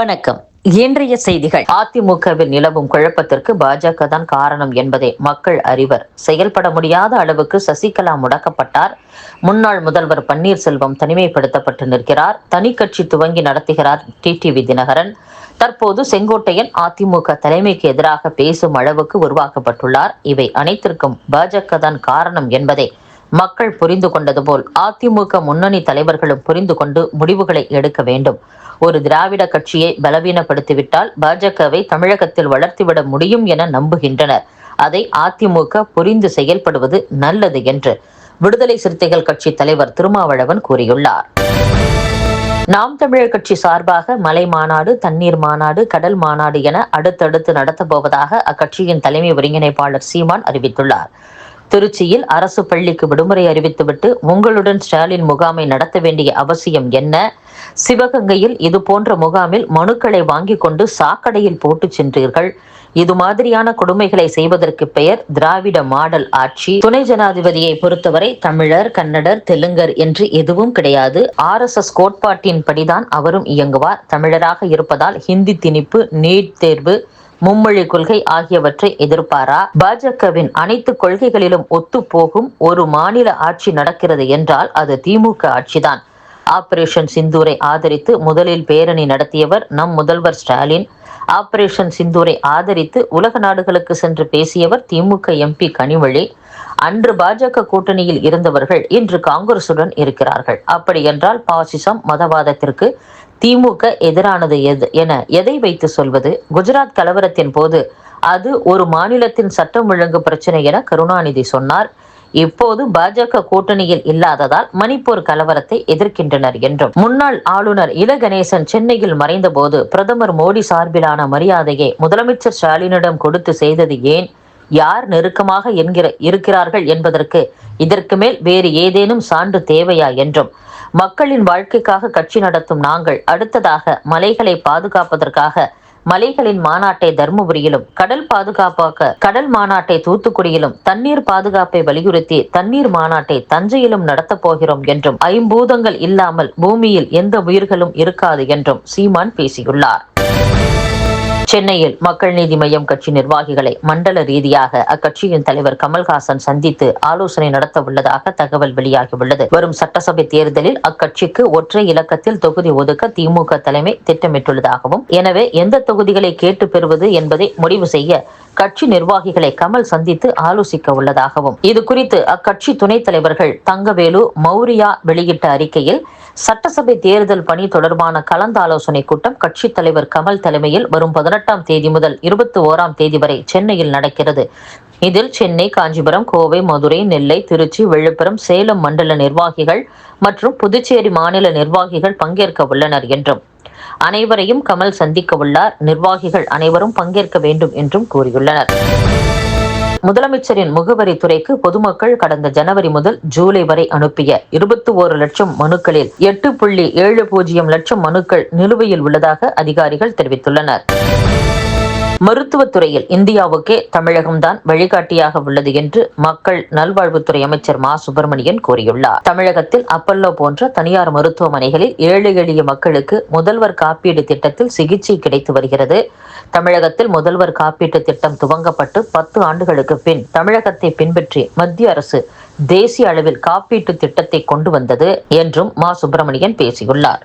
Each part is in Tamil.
வணக்கம். இன்றைய செய்திகள். அதிமுகவில் நிலவும் குழப்பத்திற்கு பாஜக தான் காரணம் என்பதை மக்கள் அறிவர். செயல்பட முடியாத அளவுக்கு சசிகலா முடக்கப்பட்டார். முன்னாள் முதல்வர் பன்னீர்செல்வம் தனிமைப்படுத்தப்பட்டு நிற்கிறார். தனி கட்சி துவங்கி நடத்துகிறார் டிடிவி தினகரன். தற்போது செங்கோட்டையன் அதிமுக தலைமைக்கு எதிராக பேசும் அளவுக்கு உருவாக்கப்பட்டுள்ளார். இவை அனைத்திற்கும் பாஜக தான் காரணம் என்பதை மக்கள் புரிந்து கொண்டது போல் அதிமுக முன்னணி தலைவர்களும் புரிந்து கொண்டு முடிவுகளை எடுக்க வேண்டும். ஒரு திராவிட கட்சியை பலவீனப்படுத்திவிட்டால் பாஜகவை தமிழகத்தில் வளர்த்திவிட முடியும் என நம்புகின்றனர். அதை அதிமுக புரிந்து செயல்படுவது நல்லது என்று விடுதலை சிறுத்தைகள் கட்சி தலைவர் திருமாவளவன் கூறியுள்ளார். நாம் தமிழர் கட்சி சார்பாக மலை மாநாடு தண்ணீர் மாநாடு கடல் மாநாடு என அடுத்தடுத்து நடத்தப் போவதாக அக்கட்சியின் தலைமை ஒருங்கிணைப்பாளர் சீமான் அறிவித்துள்ளார். திருச்சியில் அரசு பள்ளிக்கு விடுமுறை அறிவித்துவிட்டு உங்களுடன் ஸ்டாலின் முகாமை நடத்த வேண்டிய அவசியம் என்ன? சிவகங்கையில் இது போன்ற முகாமில் மனுக்களை வாங்கி கொண்டு சாக்கடையில் போட்டு சென்றீர்கள். இது மாதிரியான கொடுமைகளை செய்வதற்கு பெயர் திராவிட மாடல் ஆட்சி. துணை ஜனாதிபதியை பொறுத்தவரை தமிழர் கன்னடர் தெலுங்கர் என்று எதுவும் கிடையாது. ஆர் எஸ் எஸ் கோட்பாட்டின் படிதான் அவரும் இயங்குவார். தமிழராக இருப்பதால் ஹிந்தி திணிப்பு நீட் தேர்வு மும்மொழி கொள்கை ஆகியவற்றை எதிர்ப்பாரா? பாஜகவின் அனைத்து கொள்கைகளிலும் ஒத்துப்போகும் ஒரு மாநில ஆட்சி நடக்கிறது என்றால் அது திமுக ஆட்சிதான். ஆபரேஷன் சிந்தூரை ஆதரித்து முதலில் பேரணி நடத்தியவர் நம் முதல்வர் ஸ்டாலின். ஆபரேஷன் சிந்தூரை ஆதரித்து உலக நாடுகளுக்கு சென்று பேசியவர் திமுக எம்பி கனிமொழி. அன்று பாஜக கூட்டணியில் இருந்தவர்கள் இன்று காங்கிரசுடன் இருக்கிறார்கள். அப்படி என்றால் பாசிசம் மதவாதத்திற்கு திமுக எதிரானது எது என எதை வைத்து சொல்வது? குஜராத் கலவரத்தின் போது அது ஒரு மாநிலத்தின் சட்டம் ஒழுங்கு பிரச்சனை என கருணாநிதி சொன்னார். இப்போது பாஜக கூட்டணியில் இல்லாததால் மணிப்பூர் கலவரத்தை எதிர்க்கின்றனர் என்றும். முன்னாள் ஆளுநர் இல கணேசன் சென்னையில் மறைந்தபோது பிரதமர் மோடி சார்பிலான மரியாதையை முதலமைச்சர் ஸ்டாலினிடம் கொடுத்து செய்தது ஏன்? யார் நெருக்கமாக என்கிற இருக்கிறார்கள் என்பதற்கு இதற்கு மேல் வேறு ஏதேனும் சான்று தேவையா என்றும். மக்களின் வாழ்க்கைக்காக கட்சி நடத்தும் நாங்கள் அடுத்ததாக மலைகளை பாதுகாப்பதற்காக மலைகளின் மாநாட்டை தருமபுரியிலும் கடல் பாதுகாப்பாக கடல் மாநாட்டை தூத்துக்குடியிலும் தண்ணீர் பாதுகாப்பை வலியுறுத்தி தண்ணீர் மாநாட்டை தஞ்சையிலும் நடத்தப் போகிறோம் என்றும் ஐம்பூதங்கள் இல்லாமல் பூமியில் எந்த உயிர்களும் இருக்காது என்றும் சீமான் பேசியுள்ளார். சென்னையில் மக்கள் நீதி மய்யம் கட்சி நிர்வாகிகளை மண்டல ரீதியாக அக்கட்சியின் தலைவர் கமல்ஹாசன் சந்தித்து ஆலோசனை நடத்த உள்ளதாக தகவல் வெளியாகியுள்ளது. வரும் சட்டசபை தேர்தலில் அக்கட்சிக்கு ஒற்றை இலக்கத்தில் தொகுதி ஒதுக்க திமுக தலைமை திட்டமிட்டுள்ளதாகவும் எனவே எந்த தொகுதிகளை கேட்டு பெறுவது என்பதை முடிவு செய்ய கட்சி நிர்வாகிகளை கமல் சந்தித்து ஆலோசிக்க உள்ளதாகவும் இது குறித்து அக்கட்சி துணைத் தலைவர்கள் தங்கவேலு மௌரியா வெளியிட்ட அறிக்கையில் சட்டசபை தேர்தல் பணி தொடர்பான கலந்தாலோசனை கூட்டம் கட்சித் தலைவர் கமல் தலைமையில் வரும் பதினெட்டாம் தேதி முதல் இருபத்தி ஓராம் தேதி வரை சென்னையில் நடக்கிறது. இதில் சென்னை காஞ்சிபுரம் கோவை மதுரை நெல்லை திருச்சி விழுப்புரம் சேலம் மண்டல நிர்வாகிகள் மற்றும் புதுச்சேரி மாநில நிர்வாகிகள் பங்கேற்க உள்ளனர் என்றும் அனைவரையும் கமல் சந்திக்க உள்ளார். நிர்வாகிகள் அனைவரும் பங்கேற்க வேண்டும் என்றும் கூறியுள்ளனர். முதலமைச்சரின் முகவரி துறைக்கு பொதுமக்கள் கடந்த ஜனவரி முதல் ஜூலை வரை அனுப்பிய இருபத்தி ஓரு லட்சம் மனுக்களில் எட்டு புள்ளி ஏழு பூஜ்ஜியம் லட்சம் மனுக்கள் நிலுவையில் உள்ளதாக அதிகாரிகள் தெரிவித்துள்ளனர். மருத்துவத்துறையில் இந்தியாவுக்கே தமிழகம்தான் வழிகாட்டியாக உள்ளது என்று மக்கள் நல்வாழ்வுத்துறை அமைச்சர் மா. சுப்பிரமணியன் கூறியுள்ளார். தமிழகத்தில் அப்பல்லோ போன்ற தனியார் மருத்துவமனைகளில் ஏழை எளிய மக்களுக்கு முதல்வர் காப்பீடு திட்டத்தில் சிகிச்சை கிடைத்து வருகிறது. தமிழகத்தில் முதல்வர் காப்பீட்டு திட்டம் துவங்கப்பட்டு பத்து ஆண்டுகளுக்கு பின் தமிழகத்தை பின்பற்றி மத்திய அரசு தேசிய அளவில் காப்பீட்டு திட்டத்தை கொண்டு வந்தது என்றும் மா. சுப்பிரமணியன் பேசியுள்ளார்.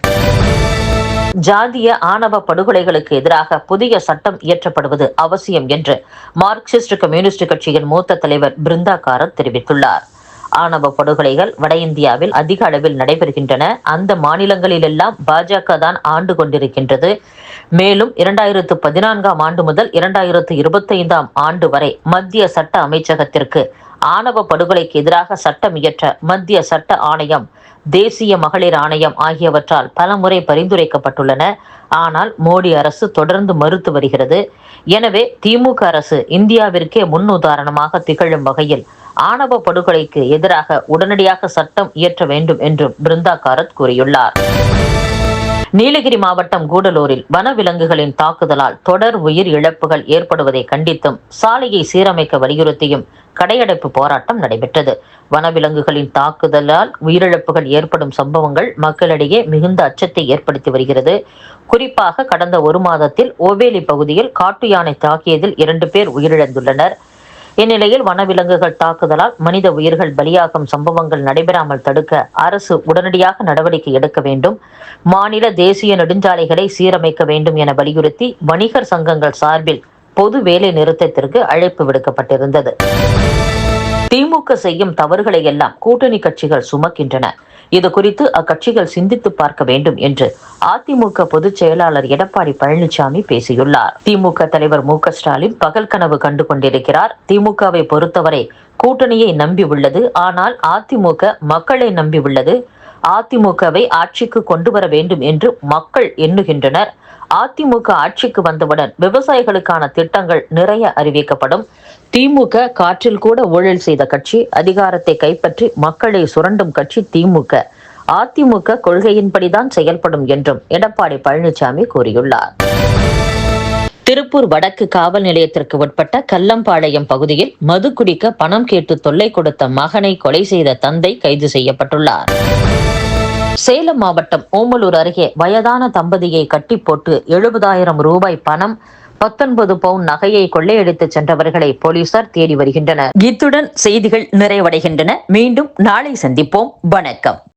ஜாதிய ஆணவ படுகொலைகளுக்கு எதிராக புதிய சட்டம் இயற்றப்படுவது அவசியம் என்று மார்க்சிஸ்ட் கம்யூனிஸ்ட் கட்சியின் மூத்த தலைவர் பிருந்தா காரத் தெரிவித்துள்ளார். ஆணவ படுகொலைகள் வட இந்தியாவில் அதிக அளவில் நடைபெறுகின்றன. அந்த மாநிலங்களிலெல்லாம் பாஜக தான் ஆண்டு கொண்டிருக்கின்றது. மேலும் இரண்டாயிரத்து பதினான்காம் ஆண்டு முதல் இரண்டாயிரத்து இருபத்தைந்தாம் ஆண்டு வரை மத்திய சட்ட அமைச்சகத்திற்கு ஆணவ படுகொலைக்கு எதிராக சட்டம் இயற்ற மத்திய சட்ட ஆணையம் தேசிய மகளிர் ஆணையம் ஆகியவற்றால் பலமுறை பரிந்துரைக்கப்பட்டுள்ளன. ஆனால் மோடி அரசு தொடர்ந்து மறுத்து வருகிறது. எனவே திமுக அரசு இந்தியாவிற்கே முன் உதாரணமாக திகழும் வகையில் ஆணவ படுகொலைக்கு எதிராக உடனடியாக சட்டம் இயற்ற வேண்டும் என்றும் பிருந்தா காரத் கூறியுள்ளார். நீலகிரி மாவட்டம் கூடலூரில் வனவிலங்குகளின் தாக்குதலால் தொடர் உயிர் இழப்புகள் ஏற்படுவதை கண்டித்தும் சாலையை சீரமைக்க வலியுறுத்தியும் கடையடைப்பு போராட்டம் நடைபெற்றது. வனவிலங்குகளின் தாக்குதலால் உயிரிழப்புகள் ஏற்படும் சம்பவங்கள் மக்களிடையே மிகுந்த அச்சத்தை ஏற்படுத்தி வருகிறது. குறிப்பாக கடந்த ஒரு மாதத்தில் ஓவேலி பகுதியில் காட்டு யானை தாக்கியதில் இரண்டு பேர் உயிரிழந்துள்ளனர். இந்நிலையில் வனவிலங்குகள் தாக்குதலால் மனித உயிர்கள் பலியாகும் சம்பவங்கள் நடைபெறாமல் தடுக்க அரசு உடனடியாக நடவடிக்கை எடுக்க வேண்டும். மாநில தேசிய நெடுஞ்சாலைகளை சீரமைக்க வேண்டும் என வலியுறுத்தி வணிகர் சங்கங்கள் சார்பில் பொது வேலை நிறுத்தத்திற்கு அழைப்பு விடுக்கப்பட்டிருந்தது. திமுக செய்யும் தவறுகளை எல்லாம் கூட்டணி கட்சிகள் சுமக்கின்றன. இது குறித்து அக்கட்சிகள் சிந்தித்து பார்க்க வேண்டும் என்று அதிமுக பொதுச் செயலாளர் எடப்பாடி பழனிசாமி பேசியுள்ளார். திமுக தலைவர் மு க ஸ்டாலின் பகல் கனவு கண்டு கொண்டிருக்கிறார். திமுகவை பொறுத்தவரை கூட்டணியை நம்பி உள்ளது. ஆனால் அதிமுக மக்களை நம்பி உள்ளது. அதிமுகவை ஆட்சிக்கு கொண்டு வர வேண்டும் என்று மக்கள் எண்ணுகின்றனர். அதிமுக ஆட்சிக்கு வந்தவுடன் விவசாயிகளுக்கான திட்டங்கள் நிறைய அறிவிக்கப்படும். திமுக காற்றில் கூட ஊழல் செய்த கட்சி அதிகாரத்தை கைப்பற்றி மக்களை சுரண்டும் கட்சி திமுக. அதிமுக கொள்கையின்படிதான் செயல்படும் என்றும் எடப்பாடி பழனிசாமி கூறியுள்ளார். திருப்பூர் வடக்கு காவல் நிலையத்திற்கு உட்பட்ட கல்லம்பாளையம் பகுதியில் மது குடிக்க பணம் கேட்டு தொல்லை கொடுத்த மகனை கொலை செய்த தந்தை கைது செய்யப்பட்டுள்ளார். சேலம் மாவட்டம் ஓமலூர் அருகே வயதான தம்பதியை கட்டி போட்டு எழுபதாயிரம் ரூபாய் பணம் பத்தொன்பது பவுன் நகையை கொள்ளையடித்து சென்றவர்களை போலீசார் தேடி வருகின்றனர். இத்துடன் செய்திகள் நிறைவடைகின்றன. மீண்டும் நாளை சந்திப்போம். வணக்கம்.